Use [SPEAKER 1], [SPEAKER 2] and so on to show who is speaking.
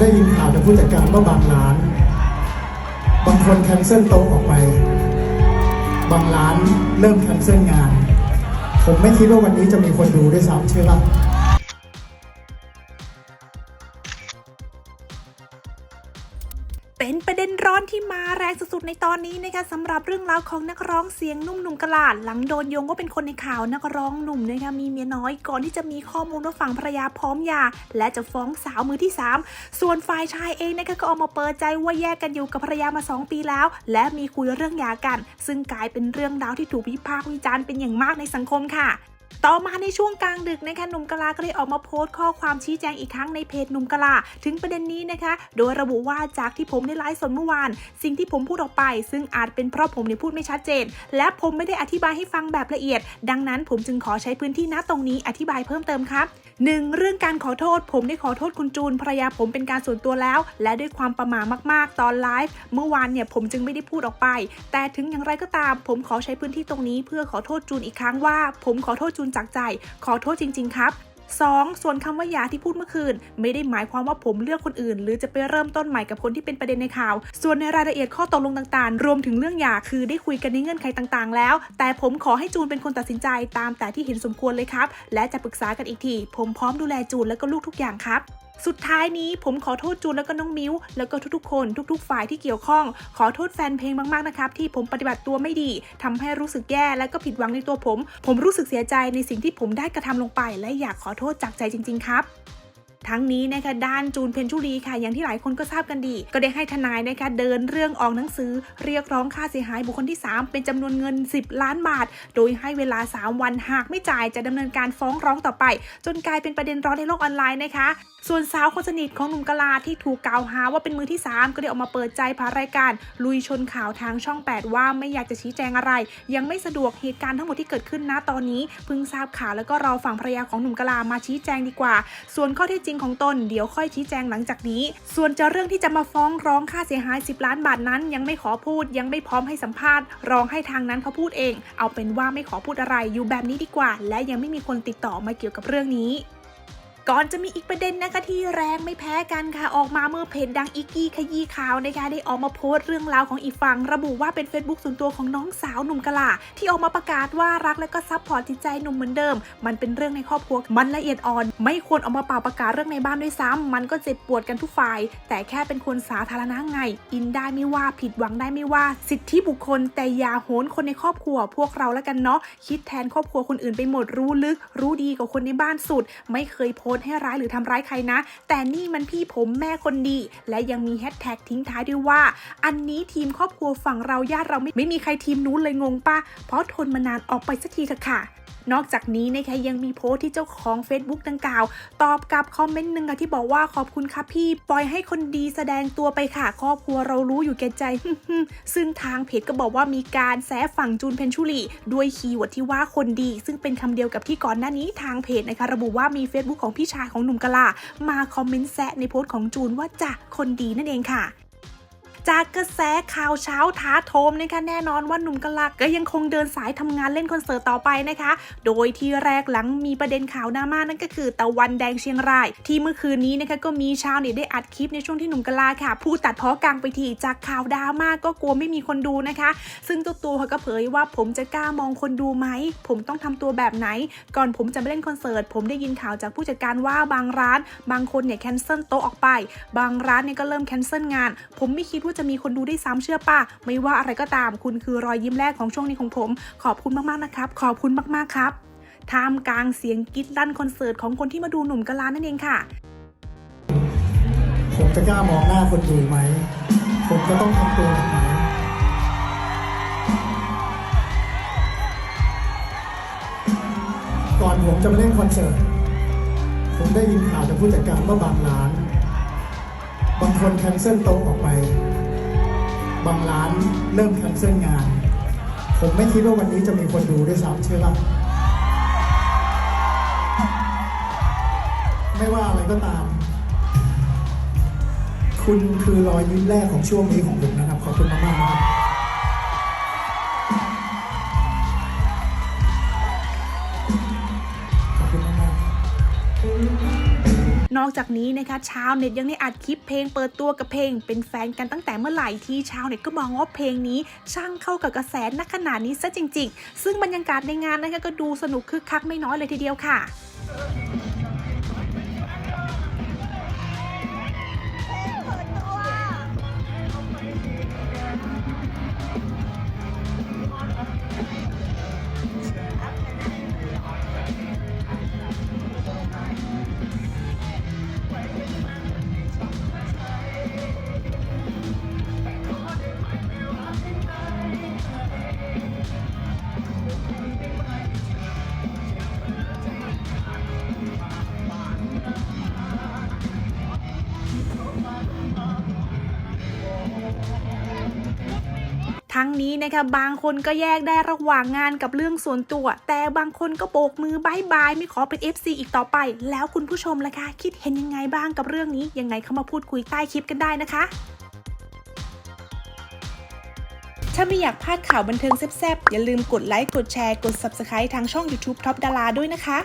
[SPEAKER 1] ได้ยินข่าวจากผู้จัดการว่าบางร้าน บางคนแคนเซิลโต๊ะออกไป บางร้านเริ่มแคนเซิลงาน ผมไม่คิดว่าวันนี้จะมีคนดูด้วยซ้ำเชื่อป่ะ
[SPEAKER 2] ที่มาแรงสุดๆในตอนนี้นะคะสำหรับเรื่องราวของนักร้องเสียงนุ่มหนุ่มกะลาด หลังโดนโยงว่าเป็นคนในข่าวนักร้องหนุ่มนะคะมีเมียน้อยก่อนที่จะมีข้อมูลว่าฝั่งภรรยาพร้อมยา และจะฟ้องสาวมือที่ 3 ส่วนฝ่ายชายเองนะคะก็ออกมาเปิดใจว่าแยกกันอยู่กับภรรยามา 2 ปีแล้ว และมีคุยเรื่องยากัน ซึ่งกลายเป็นเรื่องราวที่ถูกวิพากษ์วิจารณ์เป็นอย่างมากในสังคมค่ะ ต่อมาในช่วงกลางดึกนะคะหนุ่มกะลาก็ได้ออกมาโพสต์ข้อความชี้แจงอีกครั้งในเพจหนุ่มกะลาถึงประเด็นนี้นะคะ โดยระบุว่าจากที่ผมได้ไลฟ์สดเมื่อวาน สิ่งที่ผมพูดออกไป ซึ่งอาจเป็นเพราะผมเนี่ยพูดไม่ชัดเจน และผมไม่ได้อธิบายให้ฟังแบบละเอียด ดังนั้นผมจึงขอใช้พื้นที่ณตรงนี้อธิบายเพิ่มเติมครับหนึ่งเรื่องการขอโทษ ผมได้ขอโทษคุณจูนภรรยาผมเป็นการส่วนตัวแล้ว และด้วยความประหม่ามากๆ ตอนไลฟ์เมื่อวานเนี่ยผมจึงไม่ได้พูดออกไป แต่ถึงอย่างไรก็ตาม ผมขอใช้พื้นที่ตรงนี้เพื่อขอโทษจูนอีกครั้งว่า ผมขอโทษจูนจากใจ ขอโทษจริง ๆ ครับ 2. ส่วนคำว่าหยาที่พูดเมื่อคืน ไม่ได้หมายความว่าผมเลือกคนอื่น หรือจะไปเริ่มต้นใหม่กับคนที่เป็นประเด็นในข่าว ส่วนในรายละเอียดข้อตกลงต่างๆ รวมถึงเรื่องหยาคือได้คุยกันในเงื่อนไขต่างๆ แล้ว แต่ผมขอให้จูนเป็นคนตัดสินใจตามแต่ที่เห็นสมควรเลยครับ และจะปรึกษากันอีกที ผมพร้อมดูแลจูนและก็ลูกทุกอย่างครับ สุดท้ายนี้ผมขอโทษจูนแล้วก็น้องมิ้ว แล้วก็ทุกๆ คนทุก ๆ ฝ่ายที่เกี่ยวข้อง ขอโทษแฟนเพลงมากๆนะครับที่ผมปฏิบัติตัวไม่ดีทำให้รู้สึกแย่และก็ผิดหวังในตัวผม ผมรู้สึกเสียใจในสิ่งที่ผมได้กระทำลงไป และอยากขอโทษจากใจจริง ๆ ครับ ทั้งนี้นะคะด้านจูนเพนชุรีค่ะ อย่างที่หลายคนก็ทราบกันดี ก็ได้ให้ทนายนะคะเดินเรื่องออกหนังสือ เรียกร้องค่าเสียหายบุคคลที่ 3 เป็นจำนวนเงิน 10 ล้านบาท โดยให้เวลา 3 วันหากไม่จ่ายจะดำเนินการฟ้องร้องต่อไป จนกลายเป็นประเด็นร้อนในโลกออนไลน์นะคะ ส่วนสาวคนสนิทของหนุ่มกลาที่ถูกกล่าวหาว่าเป็นมือที่ 3 ก็ได้ออกมาเปิดใจผ่านรายการ ลุยชนข่าวทางช่อง 8 ว่าไม่อยากจะชี้แจงอะไร ยังไม่สะดวกเหตุการณ์ทั้งหมดที่เกิดขึ้นนะตอนนี้เพิ่งทราบข่าวแล้วก็รอฝั่งภรรยาของหนุ่มกลามาชี้แจงดีกว่า ส่วนข้อเท็จจริงงของตนเดี๋ยวค่อยชี้แจงหลังจากนี้ ส่วนจะเรื่องที่จะมาฟ้องร้องค่าเสียหาย 10 ล้านบาทนั้น ยังไม่ขอพูดยังไม่พร้อมให้สัมภาษณ์รองให้ทางนั้นเขาพูดเอง เอาเป็นว่าไม่ขอพูดอะไรอยู่แบบนี้ดีกว่า และยังไม่มีคนติดต่อมาเกี่ยวกับเรื่องนี้ ก่อนจะมีอีกประเด็นนะคะที่แรงไม่แพ้กันค่ะ ออกมาเมื่อเพจดังอิกกี้ขยี้ข่าวนะคะได้ออกมาโพสต์เรื่องราวของอีกฝั่งระบุว่าเป็น Facebook ส่วนตัวของน้องสาวหนุ่มกะลาที่ออกมาประกาศว่ารักและก็ซับพอร์ตจิตใจหนุ่มเหมือนเดิม มันเป็นเรื่องในครอบครัวมันละเอียดอ่อน ไม่ควรออกมาเป่าประกาศเรื่องในบ้านด้วยซ้ำมันก็เจ็บปวดกันทุกฝ่าย แต่แค่เป็นคนสาธารณะไง อินได้ไม่ว่าผิดหวังได้ไม่ว่า สิทธิบุคคล แต่อย่าโหนคนในครอบครัว พวกเราแล้วกันเนาะคิดแทนครอบครัวคนอื่นไปหมดรู้ลึก รู้ดีกว่าคนในบ้านสุด ไม่เคยโพสต์ให้ร้ายหรือทำร้ายใครนะ แต่นี่มันพี่ผมแม่คนดี และยังมีแฮชแท็กทิ้งท้ายด้วยว่า อันนี้ทีมครอบครัวฝั่งเราญาติเราไม่ไม่มีใครทีมนู้นเลยงงปะเพราะทนมานานออกไปสักทีเถอะค่ะ นอกจากนี้นะคะยังมีโพสต์ที่เจ้าของ Facebook ดังกล่าว ตอบกับคอมเมนต์หนึ่งค่ะที่บอกว่าขอบคุณครับพี่ ปล่อยให้คนดีแสดงตัวไปค่ะครอบครัวเรารู้อยู่แก่ใจ ซึ่งทางเพจก็บอกว่ามีการแซะฝั่งจูนเพนชุลีด้วยคีย์เวิร์ดที่ว่าคนดี ซึ่งเป็นคำเดียวกับที่ก่อนหน้านี้ทางเพจนะคะระบุว่ามี Facebook ของพี่ชายของหนุ่มกะลามาคอมเมนต์แซะในโพสต์ของจูนว่าจะคนดีนั่นเองค่ะ จากกระแสข่าวเช้าท้าโทมนะคะแน่นอนว่าหนุ่มกะลักก็ยังคงเดินสายทำงานเล่นคอนเสิร์ตต่อไปนะคะ โดยที่แรกหลังมีประเด็นข่าวดราม่านั่นก็คือตะวันแดงเชียงราย ที่เมื่อคืนนี้นะคะก็มีชาวเน็ตได้อัดคลิปในช่วงที่หนุ่มกะลาค่ะพูดตัดพ้อกลางไปทีจากข่าวดราม่าก็กลัวไม่มีคนดูนะคะ ซึ่งเจ้าตัวเขาก็เผยว่าผมจะกล้ามองคนดูไหม ผมต้องทำตัวแบบไหน ก่อนผมจะไปเล่นคอนเสิร์ตผมได้ยินข่าวจากผู้จัดการว่าบางร้าน บางคนเนี่ยแคนเซิลโต๊ะออกไป บางร้านเนี่ยก็เริ่มแคนเซิลงาน ผมไม่คิดว่าจะมีคนดูได้ซ้ำเชื่อป่ะ ไม่ว่าอะไรก็ตามคุณคือรอยยิ้มแรกของช่วงนี้ของผม ขอบคุณมากๆนะครับ ขอบคุณมากๆครับท่ามกลางเสียงกรีดลั่นคอนเสิร์ตของคนที่มาดูหนุ่มกะลานั่นเองค่ะ
[SPEAKER 1] ผมจะกล้ามองหน้าคนดูไหม ผมจะต้องทำตัวแบบไหนก่อนผมจะมาเล่นคอนเสิร์ต ผมได้ยินข่าวจากผู้จัดการว่าบางร้าน บางคนแคนเซิลโต๊ะออกไป บางร้านเริ่มแคนเซิลงาน ผมไม่คิดว่าวันนี้จะมีคนดูด้วยซ้ำเชื่อป่ะไม่ว่าอะไรก็ตาม คุณคือรอยยิ้มแรกของช่วงนี้ของผมนะครับ ขอบคุณมากๆนะครับ
[SPEAKER 2] นอกจากนี้นะคะชาวเน็ตยังได้อัดคลิปเพลงเปิดตัวกับเพลง เป็นแฟนกันตั้งแต่เมื่อไหร่ที่ชาวเน็ตก็มองว่าเพลงนี้ ช่างเข้ากับกระแสนักขนาดนี้ซะจริง ๆ ซึ่งบรรยากาศในงานนะคะก็ดูสนุกคึกคักไม่น้อยเลยทีเดียวค่ะ ทั้งนี้นะคะบางคนก็แยกได้ระหว่างงานกับเรื่องส่วนตัว แต่บางคนก็โบกมือบายบายไม่ขอเป็น FC อีกต่อไป แล้วคุณผู้ชมล่ะคะ คิดเห็นยังไงบ้างกับเรื่องนี้ ยังไงเข้ามาพูดคุยใต้คลิปกันได้นะคะถ้าไม่อยากพลาดข่าวบันเทิงแซ่บๆ อย่าลืมกดไลค์ กดแชร์ กด Subscribe ทางช่อง YouTube Top Dara ด้วยนะคะ